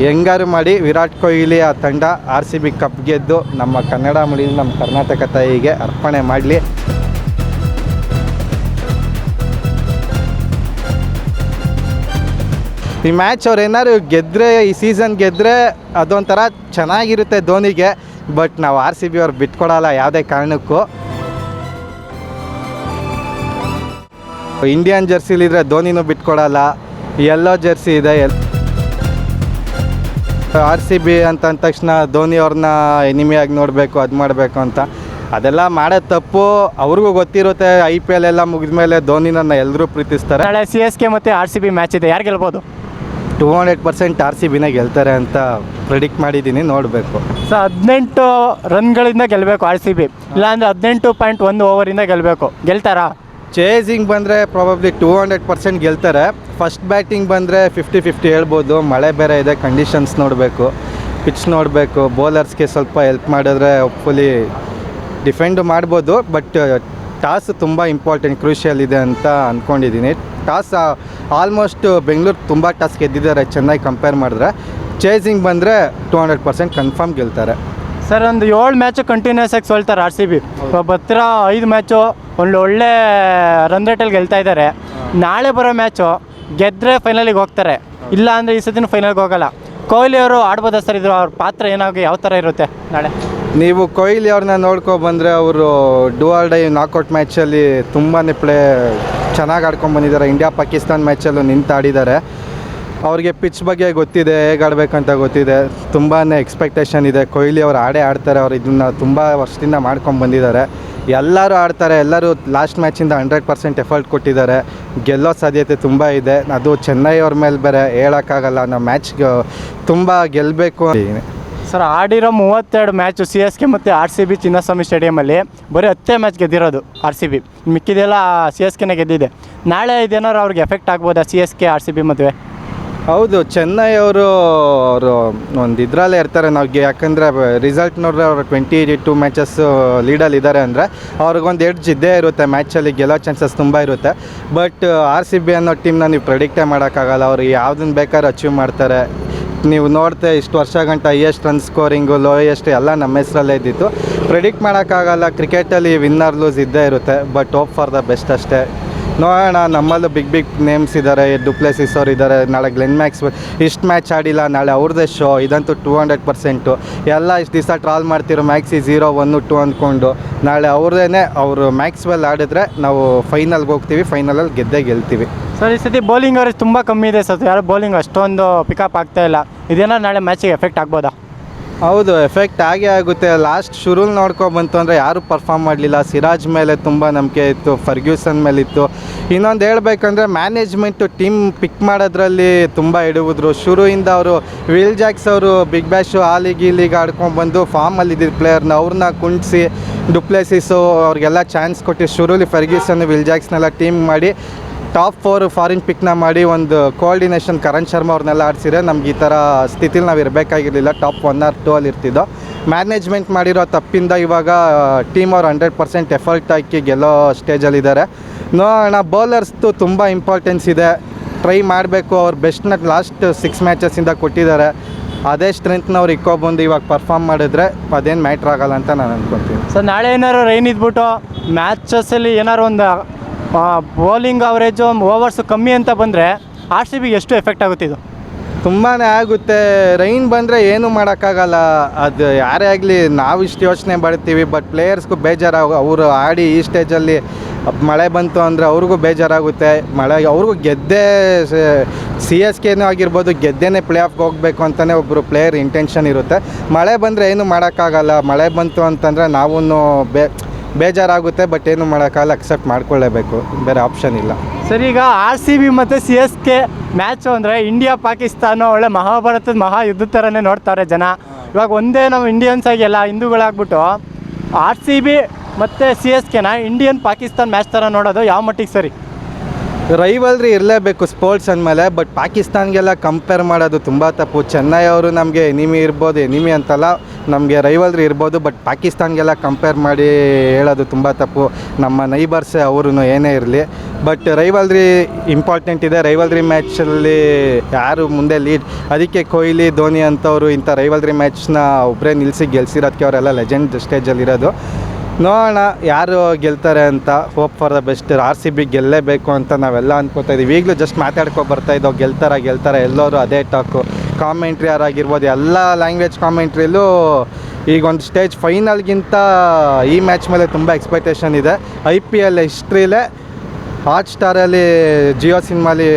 ಹೆಂಗಾರು ಮಾಡಿ ವಿರಾಟ್ ಕೊಹ್ಲಿ ಆ ತಂಡ ಆರ್ ಸಿ ಬಿ ಕಪ್ ಗೆದ್ದು ನಮ್ಮ ಕನ್ನಡ ಮಳಿ ನಮ್ಮ ಕರ್ನಾಟಕ ತಾಯಿಗೆ ಅರ್ಪಣೆ ಮಾಡಲಿ. ಈ ಮ್ಯಾಚ್ ಅವ್ರು ಏನಾದ್ರು ಗೆದ್ದರೆ ಈ ಸೀಸನ್ ಗೆದ್ದರೆ ಅದೊಂಥರ ಚೆನ್ನಾಗಿರುತ್ತೆ ಧೋನಿಗೆ ಬಟ್ ನಾವು ಆರ್ ಸಿ ಬಿ ಅವ್ರು ಬಿಟ್ಕೊಡಲ್ಲ ಯಾವುದೇ ಕಾರಣಕ್ಕೂ. ಇಂಡಿಯನ್ ಜರ್ಸಿಲಿದ್ರೆ ಧೋನಿನೂ ಬಿಟ್ಕೊಡಲ್ಲ ಎಲ್ಲೋ ಜರ್ಸಿ ಇದೆ ಎಲ್ ಆರ್ ಸಿ ಬಿ ಅಂತ ಅಂದ ತಕ್ಷಣ ಧೋನಿ ಅವ್ರನ್ನ ಎನಿಮಿಯಾಗಿ ನೋಡಬೇಕು ಅದು ಮಾಡಬೇಕು ಅಂತ. ಅದೆಲ್ಲ ಮಾಡೋ ತಪ್ಪು ಅವ್ರಿಗೂ ಗೊತ್ತಿರುತ್ತೆ ಐ ಪಿ ಎಲ್ ಎಲ್ಲ ಮುಗಿದ ಮೇಲೆ ಧೋನಿನ ಎಲ್ಲರೂ ಪ್ರೀತಿಸ್ತಾರೆ. ನಾಳೆ ಸಿ ಎಸ್ ಕೆ ಮತ್ತು ಆರ್ ಸಿ ಬಿ ಮ್ಯಾಚ್ ಇದೆ ಯಾರು ಗೆಲ್ಬೋದು? Two hundred percent R C ಬಿನೇ ಗೆಲ್ತಾರೆ ಅಂತ ಪ್ರಿಡಿಕ್ಟ್ ಮಾಡಿದ್ದೀನಿ ನೋಡಬೇಕು. ಸೊ ಹದಿನೆಂಟು ರನ್ಗಳಿಂದ ಗೆಲ್ಲಬೇಕು ಆರ್ ಸಿ ಬಿ ಇಲ್ಲಾಂದರೆ ಹದಿನೆಂಟು ಪಾಯಿಂಟ್ ಒಂದು ಓವರಿಂದ ಗೆಲ್ಲಬೇಕು ಗೆಲ್ತಾರಾ? ಚೇಸಿಂಗ್ ಬಂದರೆ ಪ್ರಾಬಬ್ಲಿ ಟೂ ಹಂಡ್ರೆಡ್ ಪರ್ಸೆಂಟ್ ಗೆಲ್ತಾರೆ. ಫಸ್ಟ್ ಬ್ಯಾಟಿಂಗ್ ಬಂದರೆ ಫಿಫ್ಟಿ ಫಿಫ್ಟಿ ಹೇಳ್ಬೋದು. ಮಳೆ ಬೇರೆ ಇದೆ ಕಂಡೀಷನ್ಸ್ ನೋಡಬೇಕು. ಪಿಚ್ ನೋಡಬೇಕು. ಬೌಲರ್ಸ್ಗೆ ಸ್ವಲ್ಪ ಹೆಲ್ಪ್ ಮಾಡಿದ್ರೆ ಫುಲಿ ಡಿಫೆಂಡು ಮಾಡ್ಬೋದು. ಬಟ್ ಟಾಸ್ ತುಂಬ ಇಂಪಾರ್ಟೆಂಟ್ ಕ್ರೂಷಿಯಲ್ ಇದೆ ಅಂತ ಅಂದ್ಕೊಂಡಿದ್ದೀನಿ ಟಾಸ್ ಆಲ್ಮೋಸ್ಟ್ ಬೆಂಗಳೂರು ತುಂಬ ಟಾಸ್ ಗೆದ್ದಿದ್ದಾರೆ. ಚೆನ್ನೈ ಕಂಪೇರ್ ಮಾಡಿದ್ರೆ. ಚೇಸಿಂಗ್ ಬಂದರೆ ಟೂ ಹಂಡ್ರೆಡ್ ಪರ್ಸೆಂಟ್ ಕನ್ಫರ್ಮ್ ಗೆಲ್ತಾರೆ. ಸರ್, ಒಂದು ಏಳು ಮ್ಯಾಚು ಕಂಟಿನ್ಯೂಸ್ ಆಗಿ ಸೋಲ್ತಾರೆ ಆರ್ ಸಿ ಬಿ ಬತ್ತಿರ ಐದು ಮ್ಯಾಚು ಒಂದು ಒಳ್ಳೆ ರನ್ ರೇಟಲ್ಲಿ ಗೆಲ್ತಾ ಇದ್ದಾರೆ. ನಾಳೆ ಬರೋ ಮ್ಯಾಚು ಗೆದ್ದರೆ ಫೈನಲಿಗೆ ಹೋಗ್ತಾರೆ. ಇಲ್ಲ ಅಂದರೆ ಈ ಸತಿನೂ ಫೈನಲ್ಗೆ ಹೋಗಲ್ಲ. ಕೊಹ್ಲಿ ಅವರು ಆಡ್ಬೋದಾ ಸರ್? ಇದು ಅವ್ರ ಪಾತ್ರ ಏನಾಗಿ ಯಾವ ಥರ ಇರುತ್ತೆ ನಾಳೆ? ನೀವು ಕೊಹ್ಲಿ ಅವ್ರನ್ನ ನೋಡ್ಕೊ ಬಂದರೆ ಅವರು ಡೂ ಆರ್ ಡೈ ನಾಕೌಟ್ ಮ್ಯಾಚಲ್ಲಿ ತುಂಬಾ ಪ್ಲೇ ಚೆನ್ನಾಗಿ ಆಡ್ಕೊಂಡು ಬಂದಿದ್ದಾರೆ. ಇಂಡಿಯಾ ಪಾಕಿಸ್ತಾನ್ ಮ್ಯಾಚಲ್ಲೂ ನಿಂತು ಆಡಿದ್ದಾರೆ ಅವ್ರಿಗೆ ಪಿಚ್ ಬಗ್ಗೆ ಗೊತ್ತಿದೆ, ಹೇಗೆ ಆಡಬೇಕಂತ ಗೊತ್ತಿದೆ. ತುಂಬಾ ಎಕ್ಸ್ಪೆಕ್ಟೇಷನ್ ಇದೆ. ಕೊಹ್ಲಿ ಅವ್ರು ಆಡೇ ಆಡ್ತಾರೆ, ಅವ್ರು ಇದನ್ನು ತುಂಬ ವರ್ಷದಿಂದ ಮಾಡ್ಕೊಂಡು ಬಂದಿದ್ದಾರೆ. ಎಲ್ಲರೂ ಆಡ್ತಾರೆ, ಎಲ್ಲರೂ ಲಾಸ್ಟ್ ಮ್ಯಾಚಿಂದ ಹಂಡ್ರೆಡ್ ಪರ್ಸೆಂಟ್ ಎಫರ್ಟ್ ಕೊಟ್ಟಿದ್ದಾರೆ. ಗೆಲ್ಲೋ ಸಾಧ್ಯತೆ ತುಂಬ ಇದೆ. ಅದು ಚೆನ್ನೈ ಅವ್ರ ಮೇಲೆ ಬೇರೆ ಹೇಳೋಕ್ಕಾಗಲ್ಲ ನಾವು ಮ್ಯಾಚ್ಗೆ ತುಂಬ ಗೆಲ್ಲಬೇಕು ಸರ್, ಆಡಿರೋ ಮೂವತ್ತೆರಡು ಮ್ಯಾಚು ಸಿ ಎಸ್ ಕೆ ಮತ್ತು ಆರ್ ಸಿ ಬಿ ಚಿನ್ನಸ್ವಾಮಿ ಸ್ಟೇಡಿಯಮಲ್ಲಿ ಬರೀ ಹತ್ತೇ ಮ್ಯಾಚ್ ಗೆದ್ದಿರೋದು ಆರ್ ಸಿ ಬಿ ಮಿಕ್ಕಿದೆಲ್ಲ ಸಿ ಎಸ್ ಕೆನೇ ಗೆದ್ದಿದೆ. ನಾಳೆ ಇದೇನಾದ್ರು ಅವ್ರಿಗೆ ಎಫೆಕ್ಟ್ ಆಗ್ಬೋದಾ C S K R C B ಮದುವೆ? ಹೌದು, ಚೆನ್ನೈ ಅವರು ಅವರು ಒಂದು ಇದರಲ್ಲೇ ಇರ್ತಾರೆ. ನಾವು ಯಾಕಂದರೆ ರಿಸಲ್ಟ್ ನೋಡಿದ್ರೆ ಅವರು ಟ್ವೆಂಟಿ ಟು ಮ್ಯಾಚಸ್ಸು ಲೀಡಲ್ಲಿ ಇದ್ದಾರೆ ಅಂದರೆ, ಅವ್ರಿಗೊಂದು ಎಡ್ಜ್ ಇದ್ದೇ ಇರುತ್ತೆ. ಮ್ಯಾಚಲ್ಲಿ ಗೆಲ್ಲೋ ಚಾನ್ಸಸ್ ತುಂಬ ಇರುತ್ತೆ. ಬಟ್ ಆರ್ ಸಿ ಬಿ ಅನ್ನೋ ಟೀಮ್ನ ನೀವು ಪ್ರೆಡಿಕ್ಟೇ ಮಾಡೋಕ್ಕಾಗಲ್ಲ. ಅವ್ರು ಯಾವ್ದನ್ನ ಬೇಕಾದ್ರೂ ಅಚೀವ್ ಮಾಡ್ತಾರೆ. ನೀವು ನೋಡ್ತೆ ಇಷ್ಟು ವರ್ಷ ಗಂಟ ಹೈಯೆಸ್ಟ್ ರನ್ ಸ್ಕೋರಿಂಗು ಲೋಯೆಸ್ಟ್ ಎಲ್ಲ ನಮ್ಮ ಹೆಸರಲ್ಲೇ ಇದ್ದಿತ್ತು. ಪ್ರೆಡಿಕ್ಟ್ ಮಾಡೋಕ್ಕಾಗಲ್ಲ. ಕ್ರಿಕೆಟಲ್ಲಿ ವಿನ್ನರ್ ಲೂಸ್ ಇದ್ದೇ ಇರುತ್ತೆ. But hope for the best ಅಷ್ಟೇ. ನೋಡೋಣ, ನಮ್ಮಲ್ಲೂ ಬಿಗ್ ಬಿಗ್ ನೇಮ್ಸ್ ಇದ್ದಾರೆ ಡುಪ್ಲೆಸಿಸ್ ಅವ್ರು ಇದ್ದಾರೆ ನಾಳೆ ಗ್ಲೆನ್ ಮ್ಯಾಕ್ಸ್ ಇಷ್ಟು ಮ್ಯಾಚ್ ಆಡಿಲ್ಲ, ನಾಳೆ ಅವ್ರದ್ದೇ ಶೋ ಇದಂತೂ ಟೂ ಹಂಡ್ರೆಡ್ ಪರ್ಸೆಂಟು ಎಲ್ಲ ಇಷ್ಟು ದಿವಸ ಟ್ರಾಲ್ ಮಾಡ್ತಿರೋ ಮ್ಯಾಕ್ಸಿ ಝೀರೋ ಒನ್ನು ಟು ಅಂದ್ಕೊಂಡು, ನಾಳೆ ಅವ್ರದ್ದೇ ಅವರು ಮ್ಯಾಕ್ಸ್ವೆಲ್ ಆಡಿದ್ರೆ ನಾವು ಫೈನಲ್ಗೆ ಹೋಗ್ತೀವಿ ಫೈನಲಲ್ಲಿ ಗೆದ್ದೇ ಗೆಲ್ತೀವಿ. ಸರ್, ಈ ಸತಿ ಬೌಲಿಂಗ್ ಅವ್ರಿಗೆ ತುಂಬ ಕಮ್ಮಿ ಇದೆ ಸರ್. ಯಾರು ಬೌಲಿಂಗ್ ಅಷ್ಟೊಂದು ಪಿಕಪ್ ಆಗ್ತಾ ಇಲ್ಲ. ಇದೇನೋ ನಾಳೆ ಮ್ಯಾಚಿಗೆ ಎಫೆಕ್ಟ್ ಆಗ್ಬೋದಾ? ಹೌದು ಎಫೆಕ್ಟ್ ಆಗೇ ಆಗುತ್ತೆ. ಲಾಸ್ಟ್ ಶುರುಲ್ ನೋಡ್ಕೊ ಬಂತು ಅಂದರೆ ಯಾರೂ ಪರ್ಫಾರ್ಮ್ ಮಾಡಲಿಲ್ಲ. ಸಿರಾಜ್ ಮೇಲೆ ತುಂಬ ನಂಬಿಕೆ ಇತ್ತು, ಫರ್ಗ್ಯೂಸನ್ ಮೇಲೆ ಇತ್ತು. ಇನ್ನೊಂದು ಹೇಳ್ಬೇಕಂದ್ರೆ ಮ್ಯಾನೇಜ್ಮೆಂಟು ಟೀಮ್ ಪಿಕ್ ಮಾಡೋದ್ರಲ್ಲಿ ತುಂಬ ಹಿಡುವುದ್ರು ಶುರುವಿಂದ ಅವರು ವಿಲ್ ಜಾಕ್ಸ್ ಅವರು ಬಿಗ್ ಬ್ಯಾಶು ಆ ಲೀಗ್, ಈ ಲೀಗ್ ಆಡ್ಕೊಂಡ್ಬಂದು ಫಾರ್ಮಲ್ಲಿ ಇದ್ದಿದ್ದ ಪ್ಲೇಯರ್ನ ಅವ್ರನ್ನ ಕುಣಿಸಿ ಡುಪ್ಲೇಸಿಸು ಅವ್ರಿಗೆಲ್ಲ ಚಾನ್ಸ್ ಕೊಟ್ಟು ಶುರುಲಿ ಫರ್ಗ್ಯೂಸನ್ ವಿಲ್ ಜಾಕ್ಸ್ನೆಲ್ಲ ಟೀಮ್ ಮಾಡಿ ಟಾಪ್ ಫೋರ್ ಫಾರಿನ್ ಪಿಕ್ನ ಮಾಡಿ ಒಂದು ಕೋಆರ್ಡಿನೇಷನ್ ಕರಣ್ ಶರ್ಮಾ ಅವ್ರನ್ನೆಲ್ಲ ಆಡಿಸಿದ್ರೆ ನಮ್ಗೆ ಈ ಥರ ಸ್ಥಿತಿಲಿ ನಾವು ಇರಬೇಕಾಗಿರಲಿಲ್ಲ. ಟಾಪ್ ಒನ್ ಆರ್ ಟೂ ಅಲ್ಲಿ ಇರ್ತಿದ್ದೋ. ಮ್ಯಾನೇಜ್ಮೆಂಟ್ ಮಾಡಿರೋ ತಪ್ಪಿಂದ ಇವಾಗ ಟೀಮ್ ಅವ್ರು ಹಂಡ್ರೆಡ್ ಪರ್ಸೆಂಟ್ ಎಫರ್ಟ್ ಹಾಕಿ ಗೆಲ್ಲೋ ಸ್ಟೇಜಲ್ಲಿದ್ದಾರೆ ನೋಡೋಣ ಬೌಲರ್ಸ್ದು ತುಂಬ ಇಂಪಾರ್ಟೆನ್ಸ್ ಇದೆ. ಟ್ರೈ ಮಾಡಬೇಕು, ಅವ್ರು ಬೆಸ್ಟ್ನ ಲಾಸ್ಟ್ ಸಿಕ್ಸ್ ಮ್ಯಾಚಸ್ಸಿಂದ ಕೊಟ್ಟಿದ್ದಾರೆ. ಅದೇ ಸ್ಟ್ರೆಂತ್ನ ಅವ್ರು ಇಕ್ಕೊಬಂದು ಇವಾಗ ಪರ್ಫಾರ್ಮ್ ಮಾಡಿದ್ರೆ ಅದೇನು ಮ್ಯಾಟ್ರ್ ಆಗಲ್ಲ ಅಂತ ನಾನು ಅಂದ್ಕೊತೀನಿ ಸೊ ನಾಳೆ ಏನಾರು ರೈನ್ ಇದ್ಬಿಟ್ಟು ಮ್ಯಾಚಸ್ಸಲ್ಲಿ ಏನಾರು ಒಂದು ಬೌಲಿಂಗ್ ಅವರೇಜು ಓವರ್ಸು ಕಮ್ಮಿ ಅಂತ ಬಂದರೆ ಆರ್ ಸಿ ಬಿಗೆ ಎಷ್ಟು ಎಫೆಕ್ಟ್ ಆಗುತ್ತೆ ಇದು? ತುಂಬಾ ಆಗುತ್ತೆ. ರೈನ್ ಬಂದರೆ ಏನು ಮಾಡೋಕ್ಕಾಗಲ್ಲ. ಅದು ಯಾರೇ ಆಗಲಿ, ನಾವು ಇಷ್ಟು ಯೋಚನೆ ಮಾಡ್ತೀವಿ ಬಟ್ ಪ್ಲೇಯರ್ಸ್ಗೂ ಬೇಜಾರಾಗ, ಅವರು ಆಡಿ ಈ ಸ್ಟೇಜಲ್ಲಿ ಮಳೆ ಬಂತು ಅಂದರೆ ಅವ್ರಿಗೂ ಬೇಜಾರಾಗುತ್ತೆ. ಮಳೆ, ಅವ್ರಿಗೂ ಗೆದ್ದೇ ಸಿ ಎಸ್ ಕೆನೂ ಆಗಿರ್ಬೋದು, ಗೆದ್ದೇನೆ ಪ್ಲೇ ಆಫ್ಗೆ ಹೋಗಬೇಕು ಅಂತಲೇ ಒಬ್ಬರು ಪ್ಲೇಯರ್ ಇಂಟೆನ್ಷನ್ ಇರುತ್ತೆ. ಮಳೆ ಬಂದರೆ ಏನು ಮಾಡೋಕ್ಕಾಗಲ್ಲ. ಮಳೆ ಬಂತು ಅಂತಂದರೆ ನಾವೂ ಬೇ ಬೇಜಾರಾಗುತ್ತೆ ಬಟ್ ಏನು ಮಾಡೋಕ್ಕಾಗಲ್ಲ ಅಕ್ಸೆಪ್ಟ್ ಮಾಡ್ಕೊಳ್ಳೇಬೇಕು. ಬೇರೆ ಆಪ್ಷನ್ ಇಲ್ಲ. ಸರ್, ಈಗ ಆರ್ ಸಿ ಬಿ ಮತ್ತು ಸಿ ಎಸ್ ಕೆ ಮ್ಯಾಚು ಅಂದರೆ ಇಂಡಿಯಾ ಪಾಕಿಸ್ತಾನ ಒಳ್ಳೆ ಮಹಾಭಾರತದ ಮಹಾ ಯುದ್ಧ ಥರನೇ ನೋಡ್ತಾರೆ ಜನ. ಇವಾಗ ಒಂದೇ ನಾವು ಇಂಡಿಯನ್ಸ್ ಆಗಿ ಎಲ್ಲ ಹಿಂದೂಗಳಾಗ್ಬಿಟ್ಟು ಆರ್ ಸಿ ಬಿ ಮತ್ತು ಸಿ ಎಸ್ ಕೆನ ಇಂಡಿಯನ್ ಪಾಕಿಸ್ತಾನ್ ಮ್ಯಾಚ್ ಥರ ನೋಡೋದು ಯಾವ ಮಟ್ಟಿಗೆ ಸರಿ? ರೈವಲ್ರಿ ಇರಲೇಬೇಕು ಸ್ಪೋರ್ಟ್ಸ್ ಅಂದಮೇಲೆ ಬಟ್ ಪಾಕಿಸ್ತಾನ್ಗೆಲ್ಲ ಕಂಪೇರ್ ಮಾಡೋದು ತುಂಬ ತಪ್ಪು. ಚೆನ್ನೈ ಅವರು ನಮಗೆ ಎನಿಮಿ ಇರ್ಬೋದು ಎನಿಮಿ ಅಂತಲ್ಲ, ನಮಗೆ ರೈವಲ್ರಿ ಇರ್ಬೋದು ಬಟ್ ಪಾಕಿಸ್ತಾನ್ಗೆಲ್ಲ ಕಂಪೇರ್ ಮಾಡಿ ಹೇಳೋದು ತುಂಬ ತಪ್ಪು. ನಮ್ಮ ನೈಬರ್ಸೇ ಅವರು ಏನೇ ಇರಲಿ. ಬಟ್ ರೈವಲ್ರಿ ಇಂಪಾರ್ಟೆಂಟ್ ಇದೆ. ರೈವಲ್ರಿ ಮ್ಯಾಚಲ್ಲಿ ಯಾರು ಮುಂದೆ ಲೀಡ್ ಅದಕ್ಕೆ ಕೊಹ್ಲಿ, ಧೋನಿ ಅಂಥವ್ರು ಇಂಥ ರೈವಲ್ರಿ ಮ್ಯಾಚ್ನ ಒಬ್ಬರೇ ನಿಲ್ಲಿಸಿ ಗೆಲ್ಸಿರೋದಕ್ಕೆ ಅವರೆಲ್ಲ ಲೆಜೆಂಡ್ ಸ್ಟೇಜಲ್ಲಿರೋದು ನೋಡೋಣ ಯಾರು ಗೆಲ್ತಾರೆ ಅಂತ. Hope for the best R C B ಗೆಲ್ಲೇಬೇಕು ಅಂತ ನಾವೆಲ್ಲ ಅನ್ಕೋತಾ ಇದೀವಿ. ಈಗಲೂ ಜಸ್ಟ್ ಮಾತಾಡ್ಕೊ ಬರ್ತಾ ಇದ್ದೋ, ಗೆಲ್ತಾರ, ಗೆಲ್ತಾರೆ, ಎಲ್ಲರೂ ಅದೇ ಟಾಕು ಕಾಮೆಂಟ್ರಿ ಯಾರಾಗಿರ್ಬೋದು ಎಲ್ಲ ಲ್ಯಾಂಗ್ವೇಜ್ ಕಾಮೆಂಟ್ರಿಲೂ ಈಗ ಒಂದು ಸ್ಟೇಜ್ ಫೈನಲ್ಗಿಂತ ಈ ಮ್ಯಾಚ್ ಮೇಲೆ ತುಂಬ ಎಕ್ಸ್ಪೆಕ್ಟೇಷನ್ ಇದೆ. ಐ ಪಿ ಎಲ್ ಹಿಸ್ಟ್ರಿಲೇ ಹಾಟ್ ಸ್ಟಾರಲ್ಲಿ ಜಿಯೋ ಸಿನಿಮಾಲಿ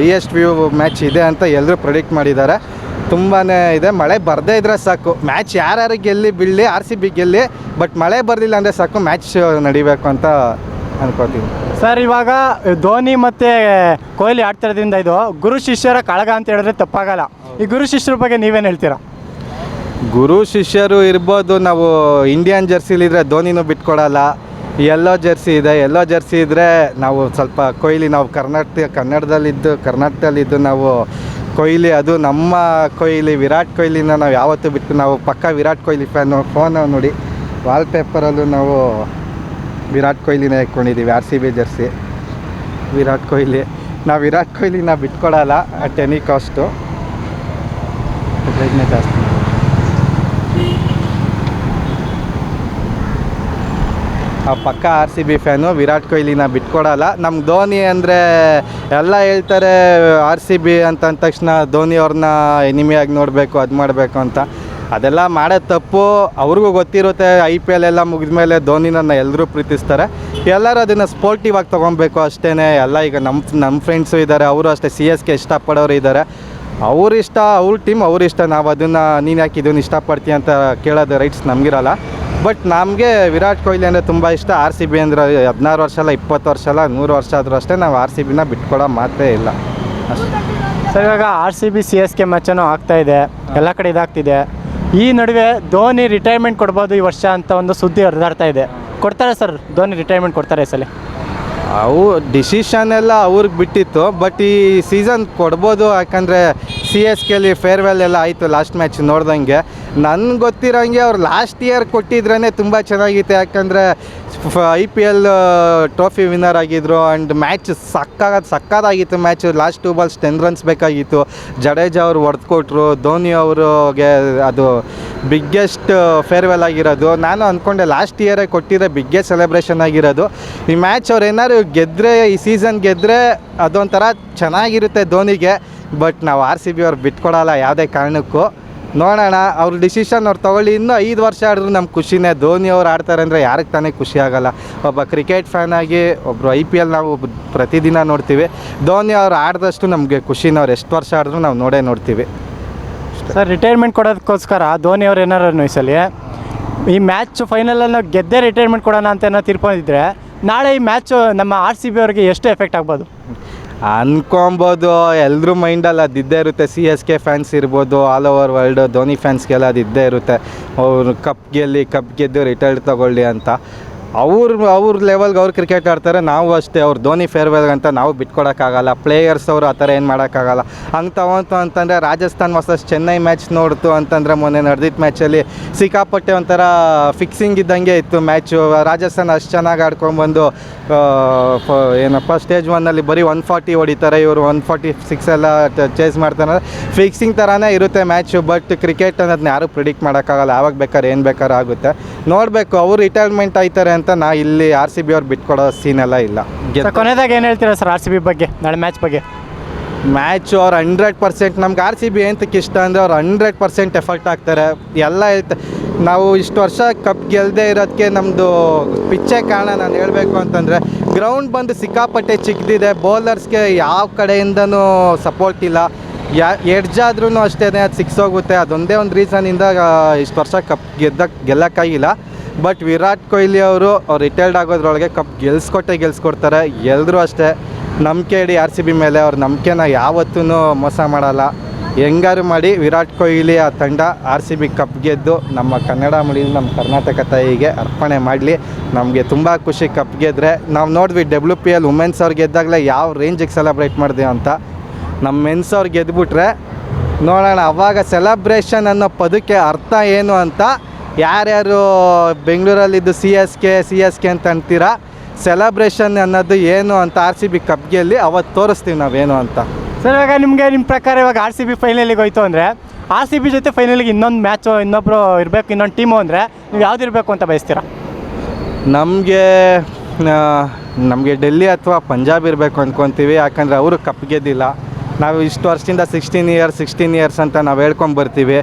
ಹೈಯೆಸ್ಟ್ ವ್ಯೂ ಮ್ಯಾಚ್ ಇದೆ ಅಂತ ಎಲ್ಲರೂ ಪ್ರೆಡಿಕ್ಟ್ ಮಾಡಿದ್ದಾರೆ. ತುಂಬಾ ಇದೆ. ಮಳೆ ಬರದೇ ಇದ್ರೆ ಸಾಕು. ಮ್ಯಾಚ್ ಯಾರ್ಯಾರು ಗೆಲ್ಲಿ ಬೀಳಲಿ ಆರ್ ಸಿ ಬಿ ಗೆಲ್ಲಿ ಬಟ್ ಮಳೆ ಬರಲಿಲ್ಲ ಅಂದರೆ ಸಾಕು ಮ್ಯಾಚ್ ನಡಿಬೇಕು ಅಂತ ಅನ್ಕೋತೀನಿ ಸರ್ ಇವಾಗ ಧೋನಿ ಮತ್ತು ಕೊಹ್ಲಿ ಆಡ್ತಿರೋದ್ರಿಂದ ಇದು ಗುರು ಶಿಷ್ಯರ ಕಳಗ ಅಂತ ಹೇಳಿದ್ರೆ ತಪ್ಪಾಗಲ್ಲ. ಈ ಗುರು ಶಿಷ್ಯರ ಬಗ್ಗೆ ನೀವೇನು ಹೇಳ್ತೀರಾ? ಗುರು ಶಿಷ್ಯರು ಇರ್ಬೋದು. ನಾವು ಇಂಡಿಯನ್ ಜರ್ಸಿಲಿದ್ರೆ ಧೋನಿನೂ ಬಿಟ್ಕೊಡಲ್ಲ. ಎಲ್ಲೋ ಜರ್ಸಿ ಇದೆ. ಎಲ್ಲೋ ಜರ್ಸಿ ಇದ್ದರೆ ನಾವು ಸ್ವಲ್ಪ ಕೊಹ್ಲಿ ನಾವು ಕರ್ನಾಟಕ ಕನ್ನಡದಲ್ಲಿದ್ದು ಕರ್ನಾಟಕದಲ್ಲಿದ್ದು ನಾವು ಕೊಹ್ಲಿ, ಅದು ನಮ್ಮ ಕೊಹ್ಲಿ, ವಿರಾಟ್ ಕೊಹ್ಲಿನ ನಾವು ಯಾವತ್ತೂ ಬಿಟ್ಟು ನಾವು ಪಕ್ಕ ವಿರಾಟ್ ಕೊಹ್ಲಿ ಫ್ಯಾನ್ ಫೋನ್ ನೋಡಿ. ವಾಲ್ಪೇಪರಲ್ಲೂ ನಾವು ವಿರಾಟ್ ಕೊಹ್ಲಿನ ಇಟ್ಕೊಂಡಿದ್ದೀವಿ R C B jersey Virat Kohli. ನಾವು ವಿರಾಟ್ ಕೊಹ್ಲಿನ ಬಿಟ್ಕೊಡಲ್ಲ ಅಟ್ ಎನಿ ಕಾಸ್ಟು ಜಾಸ್ತಿ. ಪಕ್ಕ R C B fan, Virat ಕೊಹ್ಲಿನ ಬಿಟ್ಕೊಡಲ್ಲ. ನಮ್ಗೆ ಧೋನಿ ಅಂದರೆ ಎಲ್ಲ ಹೇಳ್ತಾರೆ, ಆರ್ ಸಿ ಬಿ ಅಂತ ಅಂದ ತಕ್ಷಣ ಧೋನಿ ಅವ್ರನ್ನ ಎನಿಮಿಯಾಗಿ ನೋಡಬೇಕು, ಅದು ಮಾಡಬೇಕು ಅಂತ. ಅದೆಲ್ಲ ಮಾಡೋ ತಪ್ಪು. ಅವ್ರಿಗೂ ಗೊತ್ತಿರುತ್ತೆ ಐ ಪಿ ಎಲ್ ಎಲ್ಲ ಮುಗಿದ ಮೇಲೆ ಧೋನಿನ ಎಲ್ಲರೂ ಪ್ರೀತಿಸ್ತಾರೆ. ಎಲ್ಲರೂ ಅದನ್ನು ಸ್ಪೋರ್ಟಿವ್ ಆಗಿ ತೊಗೊಬೇಕು ಅಷ್ಟೇ ಎಲ್ಲ ಈಗ ನಮ್ಮ ನಮ್ಮ ಫ್ರೆಂಡ್ಸು ಇದ್ದಾರೆ ಅವರು ಅಷ್ಟೇ. ಸಿ ಎಸ್ ಕೆ ಇಷ್ಟಪಡೋರು ಇದ್ದಾರೆ ಅವ್ರ ಇಷ್ಟ ಅವ್ರ ಟೀಮ್ ಅವ್ರ ಇಷ್ಟ ನಾವು ಅದನ್ನು, ನೀನು ಯಾಕೆ ಇದನ್ನು ಇಷ್ಟಪಡ್ತೀಯ ಅಂತ ಕೇಳೋದು ರೈಟ್ಸ್ ನಮಗಿರಲ್ಲ. ಬಟ್ ನಮಗೆ ವಿರಾಟ್ ಕೊಹ್ಲಿ ಅಂದರೆ ತುಂಬ ಇಷ್ಟ. ಆರ್ ಸಿ ಬಿ ಅಂದರೆ ಹದಿನಾರು ವರ್ಷ ಅಲ್ಲ ಇಪ್ಪತ್ತು ವರ್ಷ ಅಲ್ಲ ನೂರು ವರ್ಷ ಆದರೂ ಅಷ್ಟೇ ನಾವು ಆರ್ ಸಿ ಬಿನ ಬಿಟ್ಕೊಳ್ಳೋ ಮಾತೇ ಇಲ್ಲ. ಅಷ್ಟೇ. ಸರ್ ಇವಾಗ R C B C S K ಮ್ಯಾಚನೂ ಆಗ್ತಾ ಇದೆ. ಎಲ್ಲ ಕಡೆ ಇದಾಗ್ತಿದೆ. ಈ ನಡುವೆ ಧೋನಿ ರಿಟೈರ್ಮೆಂಟ್ ಕೊಡ್ಬೋದು ಈ ವರ್ಷ ಅಂತ ಒಂದು ಸುದ್ದಿ ಹರಿದಾಡ್ತಾ ಇದೆ. ಕೊಡ್ತಾರೆ ಸರ್ ಧೋನಿ ರಿಟೈರ್ಮೆಂಟ್ ಕೊಡ್ತಾರೆ ಈ ಸಲ? ಅವು ಡಿಸಿಷನ್ ಎಲ್ಲ ಅವ್ರಿಗೆ ಬಿಟ್ಟಿತ್ತು ಬಟ್ ಈ ಸೀಸನ್ ಕೊಡ್ಬೋದು ಯಾಕಂದರೆ ಸಿ ಎಸ್ ಕೆಲಿ ಫೇರ್ವೆಲ್ ಎಲ್ಲ ಆಯಿತು ಲಾಸ್ಟ್ ಮ್ಯಾಚ್ ನೋಡ್ದಂಗೆ. ನನ್ಗೆ ಗೊತ್ತಿರೋಂಗೆ ಅವ್ರು ಲಾಸ್ಟ್ ಇಯರ್ ಕೊಟ್ಟಿದ್ರೇ ತುಂಬ ಚೆನ್ನಾಗಿತ್ತು ಯಾಕಂದರೆ I P L trophy winner ಆಗಿದ್ರು ಆ್ಯಂಡ್ ಮ್ಯಾಚ್ ಸಕ್ಕಾಗ ಸಕ್ಕದಾಗಿತ್ತು match last two balls ten runs ಬೇಕಾಗಿತ್ತು. ಜಡೇಜಾ ಅವರು ಹೊಡೆದು ಕೊಟ್ಟರು ಧೋನಿ ಅವ್ರಿಗೆ ಅದು ಬಿಗ್ಗೆಸ್ಟ್ ಫೇರ್ವೆಲ್ ಆಗಿರೋದು. ನಾನು ಅಂದ್ಕೊಂಡೆ ಲಾಸ್ಟ್ ಇಯರೇ ಕೊಟ್ಟಿದ್ದೆ ಬಿಗ್ಗೆಸ್ಟ್ ಸೆಲೆಬ್ರೇಷನ್ ಆಗಿರೋದು. ಈ ಮ್ಯಾಚ್ ಅವ್ರು ಏನಾದ್ರು ಗೆದ್ದರೆ ಈ ಸೀಸನ್ ಗೆದ್ದರೆ ಅದೊಂಥರ ಚೆನ್ನಾಗಿರುತ್ತೆ ಧೋನಿಗೆ. ಬಟ್ ನಾವು ಆರ್ ಸಿ ಬಿ ಅವ್ರು ಬಿಟ್ಕೊಡಲ್ಲ ಯಾವುದೇ ಕಾರಣಕ್ಕೂ. ನೋಡೋಣ, ಅವ್ರ ಡಿಸಿಷನ್ ಅವ್ರು ತಗೊಳ್ಳಿ. ಇನ್ನೂ ಐದು ವರ್ಷ ಆಡಿದ್ರು ನಮ್ಮ ಖುಷಿನೇ. ಧೋನಿ ಅವ್ರು ಆಡ್ತಾರೆ ಅಂದರೆ ಯಾರಿಗೆ ತಾನೇ ಖುಷಿ ಆಗಲ್ಲ. ಒಬ್ಬ ಕ್ರಿಕೆಟ್ ಫ್ಯಾನ್ ಆಗಿ ಒಬ್ಬರು ಐ ಪಿ ಎಲ್ ನಾವು ಪ್ರತಿದಿನ ನೋಡ್ತೀವಿ. ಧೋನಿ ಅವ್ರು ಆಡಿದಷ್ಟು ನಮಗೆ ಖುಷಿನ. ಅವ್ರು ಎಷ್ಟು ವರ್ಷ ಆಡಿದ್ರು ನಾವು ನೋಡೇ ನೋಡ್ತೀವಿ. ಸರ್ ರಿಟೈರ್ಮೆಂಟ್ ಕೊಡೋದಕ್ಕೋಸ್ಕರ ಧೋನಿ ಅವ್ರು ಏನಾರು ಈ ಈ ಮ್ಯಾಚ್ ಫೈನಲಲ್ಲಿ ನಾವು ಗೆದ್ದೇ ರಿಟೈರ್ಮೆಂಟ್ ಕೊಡೋಣ ಅಂತ ಏನೋ ತಿರ್ಕೊಂಡಿದ್ರೆ ನಾಳೆ ಈ ಮ್ಯಾಚು ನಮ್ಮ ಆರ್ ಸಿ ಬಿ ಅವ್ರಿಗೆ ಎಷ್ಟು ಎಫೆಕ್ಟ್ ಆಗ್ಬೋದು? ಅನ್ಕೊಬೋದು ಎಲ್ಲರೂ ಮೈಂಡಲ್ಲಿ ಅದು ಇದ್ದೇ ಇರುತ್ತೆ. ಸಿ ಎಸ್ ಕೆ ಫ್ಯಾನ್ಸ್ ಇರ್ಬೋದು ಆಲ್ ಓವರ್ ವರ್ಲ್ಡ್ ಧೋನಿ ಫ್ಯಾನ್ಸ್ಗೆಲ್ಲ ಅದು ಇದ್ದೇ ಇರುತ್ತೆ. ಅವ್ರು ಕಪ್ ಗೆಲ್ಲಿ ಕಪ್ ಗೆದ್ದು ರಿಟೈರ್ಡ್ ತಗೊಳ್ಳಿ ಅಂತ. ಅವ್ರ ಅವ್ರ ಲೆವೆಲ್ಗೆ ಅವ್ರು ಕ್ರಿಕೆಟ್ ಆಡ್ತಾರೆ, ನಾವು ಅಷ್ಟೇ, ಅವ್ರು ಧೋನಿ ಫೇರ್ವೆಲ್ ಅಂತ ನಾವು ಬಿಟ್ಕೊಡೋಕ್ಕಾಗಲ್ಲ. ಪ್ಲೇಯರ್ಸ್ ಅವರು ಆ ಥರ ಏನು ಮಾಡೋಕ್ಕಾಗಲ್ಲ. ಹಂಗೆ ತಗೊಂತು ಅಂತಂದರೆ ರಾಜಸ್ಥಾನ್ ವರ್ಸಸ್ ಚೆನ್ನೈ ಮ್ಯಾಚ್ ನೋಡ್ತು ಅಂತಂದರೆ ಮೊನ್ನೆ ನಡೆದಿದ್ದ ಮ್ಯಾಚಲ್ಲಿ ಸಿಕ್ಕಾಪಟ್ಟೆ ಒಂಥರ ಫಿಕ್ಸಿಂಗ್ ಇದ್ದಂಗೆ ಇತ್ತು ಮ್ಯಾಚು ರಾಜಸ್ಥಾನ್ ಅಷ್ಟು ಚೆನ್ನಾಗಿ ಆಡ್ಕೊಂಡ್ಬಂದು ಏನಪ್ಪ ಸ್ಟೇಜ್ ಒನ್ನಲ್ಲಿ ಬರೀ ಒನ್ ಫಾರ್ಟಿ ಹೊಡಿತಾರೆ. ಇವರು ಒನ್ ಫಾರ್ಟಿ ಸಿಕ್ಸ್ ಎಲ್ಲ ಚೇಸ್ ಮಾಡ್ತಾರೆ. ಫಿಕ್ಸಿಂಗ್ ಥರನೇ ಇರುತ್ತೆ ಮ್ಯಾಚು ಬಟ್ ಕ್ರಿಕೆಟ್ ಅನ್ನೋದನ್ನ ಯಾರೂ ಪ್ರಿಡಿಕ್ಟ್ ಮಾಡೋಕ್ಕಾಗಲ್ಲ. ಯಾವಾಗ ಬೇಕಾದ್ರೆ ಏನು ಬೇಕಾದ್ರೂ ಆಗುತ್ತೆ. ನೋಡಬೇಕು, ಅವರು ರಿಟೈರ್ಮೆಂಟ್ ಆಯ್ತಾರೆ ಅಂತ ನಾ ಇಲ್ಲಿ ಆರ್ ಸಿ ಬಿ ಅವ್ರು ಬಿಟ್ಕೊಡೋ ಸೀನ್ ಎಲ್ಲ ಇಲ್ಲ. ಸರ್ ಕೊನೆದಾಗ ಏನು ಹೇಳ್ತೀರಾ ಸರ್ ಆರ್ ಸಿ ಬಿ ಬಗ್ಗೆ ನಾಳೆ ಮ್ಯಾಚ್ ಬಗ್ಗೆ? ಮ್ಯಾಚು ಅವ್ರು ಹಂಡ್ರೆಡ್ ಪರ್ಸೆಂಟ್ ನಮ್ಗೆ ಆರ್ ಸಿ ಬಿ ಏನಕ್ಕೆ ಇಷ್ಟ ಅಂದರೆ ಅವ್ರು ಹಂಡ್ರೆಡ್ ಪರ್ಸೆಂಟ್ ಎಫರ್ಟ್ ಆಗ್ತಾರೆ ಎಲ್ಲ ಹೇಳ್ತ ನಾವು ಇಷ್ಟು ವರ್ಷ ಕಪ್ ಗೆಲ್ಲದೆ ಇರೋದಕ್ಕೆ ನಮ್ಮದು ಪಿಚ್ಚೇ ಕಾರಣ ನಾನು ಹೇಳಬೇಕು ಅಂತಂದರೆ ಗ್ರೌಂಡ್ ಬಂದು ಸಿಕ್ಕಾಪಟ್ಟೆ ಚಿಕ್ಕದಿದೆ ಬೌಲರ್ಸ್ಗೆ ಯಾವ ಕಡೆಯಿಂದನೂ ಸಪೋರ್ಟ್ ಇಲ್ಲ. ಯಾ ಎಡ್ಜಾದ್ರೂ ಅಷ್ಟೇ ಅದು ಸಿಕ್ಸ್ ಹೋಗುತ್ತೆ. ಅದೊಂದೇ ಒಂದು ರೀಸನಿಂದ ಇಷ್ಟು ವರ್ಷ ಕಪ್ ಗೆದ್ದ ಗೆಲ್ಲಕ್ಕಾಗಿಲ್ಲ. ಬಟ್ ವಿರಾಟ್ ಕೊಹ್ಲಿ ಅವರು, ಅವ್ರು ರಿಟೈರ್ಡ್ ಆಗೋದ್ರೊಳಗೆ ಕಪ್ ಗೆಲ್ಸ್ಕೊಟ್ಟೆ ಗೆಲ್ಸ್ಕೊಡ್ತಾರೆ. ಎಲ್ಲರೂ ಅಷ್ಟೇ. ನಂಬಿಕೆ ಇಡಿ ಆರ್ ಸಿ ಬಿ ಮೇಲೆ, ಅವ್ರ ನಂಬಿಕೆನ ಯಾವತ್ತೂ ಮೋಸ ಮಾಡಲ್ಲ. ಹೆಂಗಾರು ಮಾಡಿ ವಿರಾಟ್ ಕೊಹ್ಲಿ ಆ ತಂಡ ಆರ್ ಸಿ ಬಿ ಕಪ್ ಗೆದ್ದು ನಮ್ಮ ಕನ್ನಡ ಮಡಿ ನಮ್ಮ ಕರ್ನಾಟಕ ತಾಯಿಗೆ ಅರ್ಪಣೆ ಮಾಡಲಿ. ನಮಗೆ ತುಂಬ ಖುಷಿ ಕಪ್ ಗೆದ್ರೆ. ನಾವು ನೋಡಿದ್ವಿ ಡಬ್ಲ್ಯೂ ಪಿ ಎಲ್ ವುಮೆನ್ಸ್ ಅವ್ರು ಗೆದ್ದಾಗಲೇ ಯಾವ ರೇಂಜಿಗೆ ಸೆಲೆಬ್ರೇಟ್ ಮಾಡಿದೆ ಅಂತ. ನಮ್ಮ ಮೆನ್ಸ್ ಅವ್ರು ಗೆದ್ಬಿಟ್ರೆ, ನೋಡೋಣ ಅವಾಗ ಸೆಲೆಬ್ರೇಷನ್ ಅನ್ನೋ ಪದಕ್ಕೆ ಅರ್ಥ ಏನು ಅಂತ ಯಾರ್ಯಾರು ಬೆಂಗಳೂರಲ್ಲಿದ್ದು C S K C S K ಅಂತ ಅಂತೀರಾ ಸೆಲೆಬ್ರೇಷನ್ ಅನ್ನೋದು ಏನು ಅಂತ ಆರ್ ಸಿ ಬಿ ಕಪ್ ಗೆಲ್ಲಿ ಅವತ್ತು ತೋರಿಸ್ತೀವಿ ನಾವೇನು ಅಂತ. ಸರ್ ಇವಾಗ ನಿಮಗೆ ನಿಮ್ಮ ಪ್ರಕಾರ ಇವಾಗ ಆರ್ ಸಿ ಬಿ ಫೈನಲಿಗೆ ಹೋಯ್ತು ಅಂದರೆ ಆರ್ ಸಿ ಬಿ ಜೊತೆ ಫೈನಲಿಗೆ ಇನ್ನೊಂದು ಮ್ಯಾಚು ಇನ್ನೊಬ್ಬರು ಇರಬೇಕು ಇನ್ನೊಂದು ಟೀಮು ಅಂದರೆ ನೀವು ಯಾವ್ದು ಇರಬೇಕು ಅಂತ ಬಯಸ್ತೀರಾ? ನಮಗೆ ನಮಗೆ ಡೆಲ್ಲಿ ಅಥವಾ ಪಂಜಾಬ್ ಇರಬೇಕು ಅಂದ್ಕೊತೀವಿ ಯಾಕಂದರೆ ಅವರು ಕಪ್ ಗೆದ್ದಿಲ್ಲ. ನಾವು ಇಷ್ಟು ವರ್ಷದಿಂದ ಸಿಕ್ಸ್ಟೀನ್ ಇಯರ್ಸ್ ಸಿಕ್ಸ್ಟೀನ್ ಇಯರ್ಸ್ ಅಂತ ನಾವು ಹೇಳ್ಕೊಂಡು ಬರ್ತೀವಿ.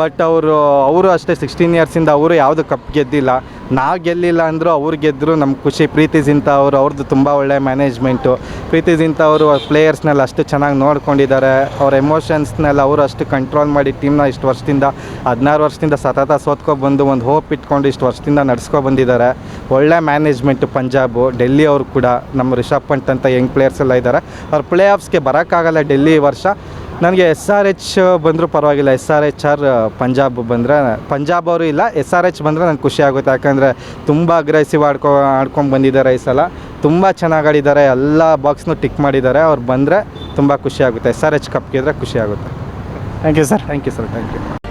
ಬಟ್ ಅವರು ಅವರು ಅಷ್ಟೇ ಸಿಕ್ಸ್ಟೀನ್ ಇಯರ್ಸಿಂದ ಅವರು ಯಾವುದು ಕಪ್ ಗೆದ್ದಿಲ್ಲ. ನಾವು ಗೆಲ್ಲಿಲ್ಲ ಅಂದರೂ ಅವ್ರು ಗೆದ್ದರು ನಮ್ಮ ಖುಷಿ. ಪ್ರೀತಿ ಸಿಂತ ಅವರು ಅವ್ರದ್ದು ತುಂಬ ಒಳ್ಳೆ ಮ್ಯಾನೇಜ್ಮೆಂಟು ಪ್ರೀತಿ ಸಿಂತ ಅವರು ಪ್ಲೇಯರ್ಸ್ನೆಲ್ಲ ಅಷ್ಟು ಚೆನ್ನಾಗಿ ನೋಡ್ಕೊಂಡಿದ್ದಾರೆ ಅವ್ರ ಎಮೋಷನ್ಸ್ನೆಲ್ಲ ಅವರು ಅಷ್ಟು ಕಂಟ್ರೋಲ್ ಮಾಡಿ ಟೀಮ್ನ ಇಷ್ಟು ವರ್ಷದಿಂದ, ಹದಿನಾರು ವರ್ಷದಿಂದ ಸತತ ಸೋತ್ಕೊಬಂದು ಒಂದು ಹೋಪ್ ಇಟ್ಕೊಂಡು ಇಷ್ಟು ವರ್ಷದಿಂದ ನಡ್ಸ್ಕೊ ಬಂದಿದ್ದಾರೆ ಒಳ್ಳೆ ಮ್ಯಾನೇಜ್ಮೆಂಟು ಪಂಜಾಬು, ಡೆಲ್ಲಿ ಅವರು ಕೂಡ. ನಮ್ಮ ರಿಷಬ್ ಪಂಟ್ ಅಂತ ಯಂಗ್ ಪ್ಲೇಯರ್ಸ್ ಎಲ್ಲ ಇದ್ದಾರೆ ಅವ್ರು ಪ್ಲೇ ಆಫ್ಸ್ಗೆ ಬರೋಕ್ಕಾಗಲ್ಲ ಡೆಲ್ಲಿ ವರ್ಷ. ನನಗೆ ಎಸ್ ಆರ್ ಎಚ್ ಬಂದರೂ ಪರವಾಗಿಲ್ಲ. S R H R Punjab ಬಂದರೆ ಪಂಜಾಬ್ ಅವರು ಇಲ್ಲ ಎಸ್ ಆರ್ ಎಚ್ ಬಂದರೆ ನನಗೆ ಖುಷಿ ಆಗುತ್ತೆ. ಯಾಕಂದರೆ ತುಂಬ ಅಗ್ರೆಸಿವ್ ಆಡ್ಕೊ ಆಡ್ಕೊಂಡು ಬಂದಿದ್ದಾರೆ ಈ ಸಲ. ತುಂಬ ಚೆನ್ನಾಗಿ ಆಡಿದ್ದಾರೆ. ಎಲ್ಲ ಬಾಕ್ಸ್ನು ಟಿಕ್ ಮಾಡಿದ್ದಾರೆ. ಅವ್ರು ಬಂದರೆ ತುಂಬ ಖುಷಿ ಆಗುತ್ತೆ. ಎಸ್ ಆರ್ ಎಚ್ ಕಪ್ ಗೆದ್ರೆ ಖುಷಿ ಆಗುತ್ತೆ. Thank you sir thank you sir thank you